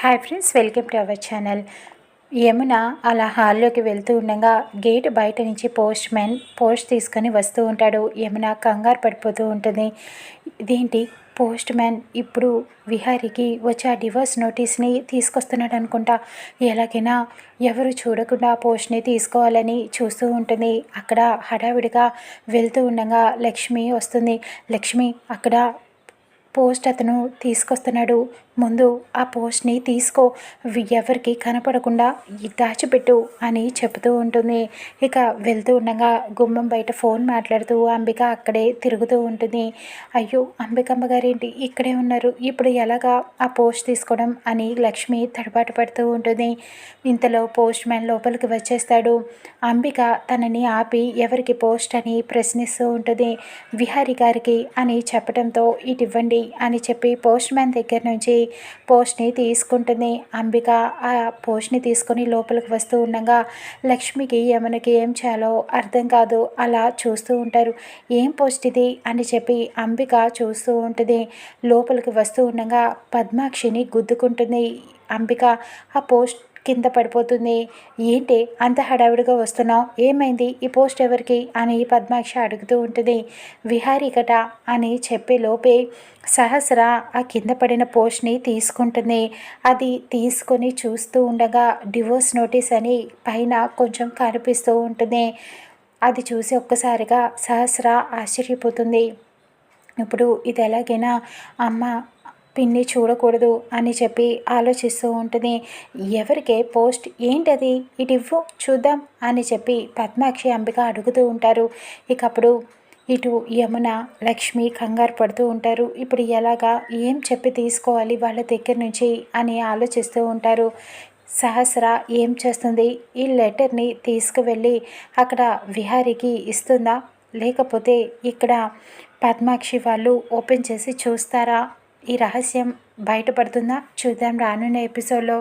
Hi friends welcome to our channel Yamuna అలా హాల్లోకి వెళ్తూ ఉండగా గేట్ బయట నుంచి పోస్ట్ మ్యాన్ పోస్ట్ తీసుకొని వస్తూ ఉంటాడు. యమున కంగారు పడిపోతూ ఉంటుంది. ఇదేంటి? పోస్ట్ మ్యాన్ ఇప్పుడు విహారికి వచ్చే ఆ డివోర్స్ నోటీస్ని తీసుకొస్తున్నాడు అనుకుంటా. ఎలాగైనా ఎవరు చూడకుండా ఆ పోస్ట్ని తీసుకోవాలని చూస్తూ ఉంటుంది. అక్కడ హడావిడిగా వెళ్తూ ఉండగా లక్ష్మి వస్తుంది. లక్ష్మి అక్కడ పోస్ట్ అతను తీసుకొస్తున్నాడు. ముందు ఆ పోస్ట్ని తీసుకో. ఎవరికి కనపడకుండా దాచిపెట్టు అని చెబుతూ ఉంటుంది. ఇక వెళ్తూ ఉండగా గుమ్మం బయట ఫోన్ మాట్లాడుతూ అంబిక అక్కడే తిరుగుతూ ఉంటుంది. అయ్యో అంబికమ్మ గారేంటి? ఇక్కడే ఉన్నారు. ఇప్పుడు ఎలాగా ఆ పోస్ట్ తీసుకోవడం అని లక్ష్మి తడబాటు పడుతూ ఉంటుంది. ఇంతలో పోస్ట్ మ్యాన్ లోపలికి వచ్చేస్తాడు. అంబిక తనని ఆపి ఎవరికి పోస్ట్ అని ప్రశ్నిస్తూ ఉంటుంది. విహారి గారికి అని చెప్పడంతో ఇటు ఇవ్వండి అని చెప్పి పోస్ట్ మ్యాన్ దగ్గర నుంచి పోస్ట్ని తీసుకుంటుంది. అంబిక ఆ పోస్ట్ని తీసుకొని లోపలికి వస్తూ ఉండగా లక్ష్మికి యమునకి ఏం చేయాలో అర్థం కాదు. అలా చూస్తూ ఉంటారు. ఏం పోస్ట్ ఇది? అని చెప్పి అంబిక చూస్తూ ఉంటుంది. లోపలికి వస్తూ ఉండగా పద్మాక్షిని గుద్దుకుంటుంది. అంబిక ఆ పోస్ట్ కింద పడిపోతుంది. ఏంటి? అంత హడావిడిగా వస్తున్నావు? ఏమైంది? ఈ పోస్ట్ ఎవరికి? అని పద్మాక్ష అడుగుతూ ఉంటుంది. విహారికట అని చెప్పే లోపే సహస్ర ఆ కింద పడిన పోస్ట్ని తీసుకుంటుంది. అది తీసుకొని చూస్తూ ఉండగా డివోర్స్ నోటీస్ అని పైన కొంచెం కనిపిస్తూ ఉంటుంది. అది చూసి ఒక్కసారిగా సహస్ర ఆశ్చర్యపోతుంది. ఇప్పుడు ఇది ఎలాగైనా అమ్మ పిన్ని చూడకూడదు అని చెప్పి ఆలోచిస్తూ ఉంటుంది. ఎవరికే పోస్ట్ ఏంటది? ఇటు చూద్దాం అని చెప్పి పద్మాక్షి అంబిక అడుగుతూ ఉంటారు. ఇక అప్పుడు ఇటు యమున లక్ష్మి కంగారు పడుతూ ఉంటారు. ఇప్పుడు ఎలాగా? ఏం చెప్పి తీసుకోవాలి వాళ్ళ దగ్గర నుంచి అని ఆలోచిస్తూ ఉంటారు. సహస్ర ఏం చేస్తుంది? ఈ లెటర్ని తీసుకువెళ్ళి అక్కడ విహారికి ఇస్తుందా? లేకపోతే ఇక్కడ పద్మాక్షి వాళ్ళు ఓపెన్ చేసి చూస్తారా? ఈ రహస్యం బయటపడుతుందా? చూద్దాం రానున్న ఎపిసోడ్లో.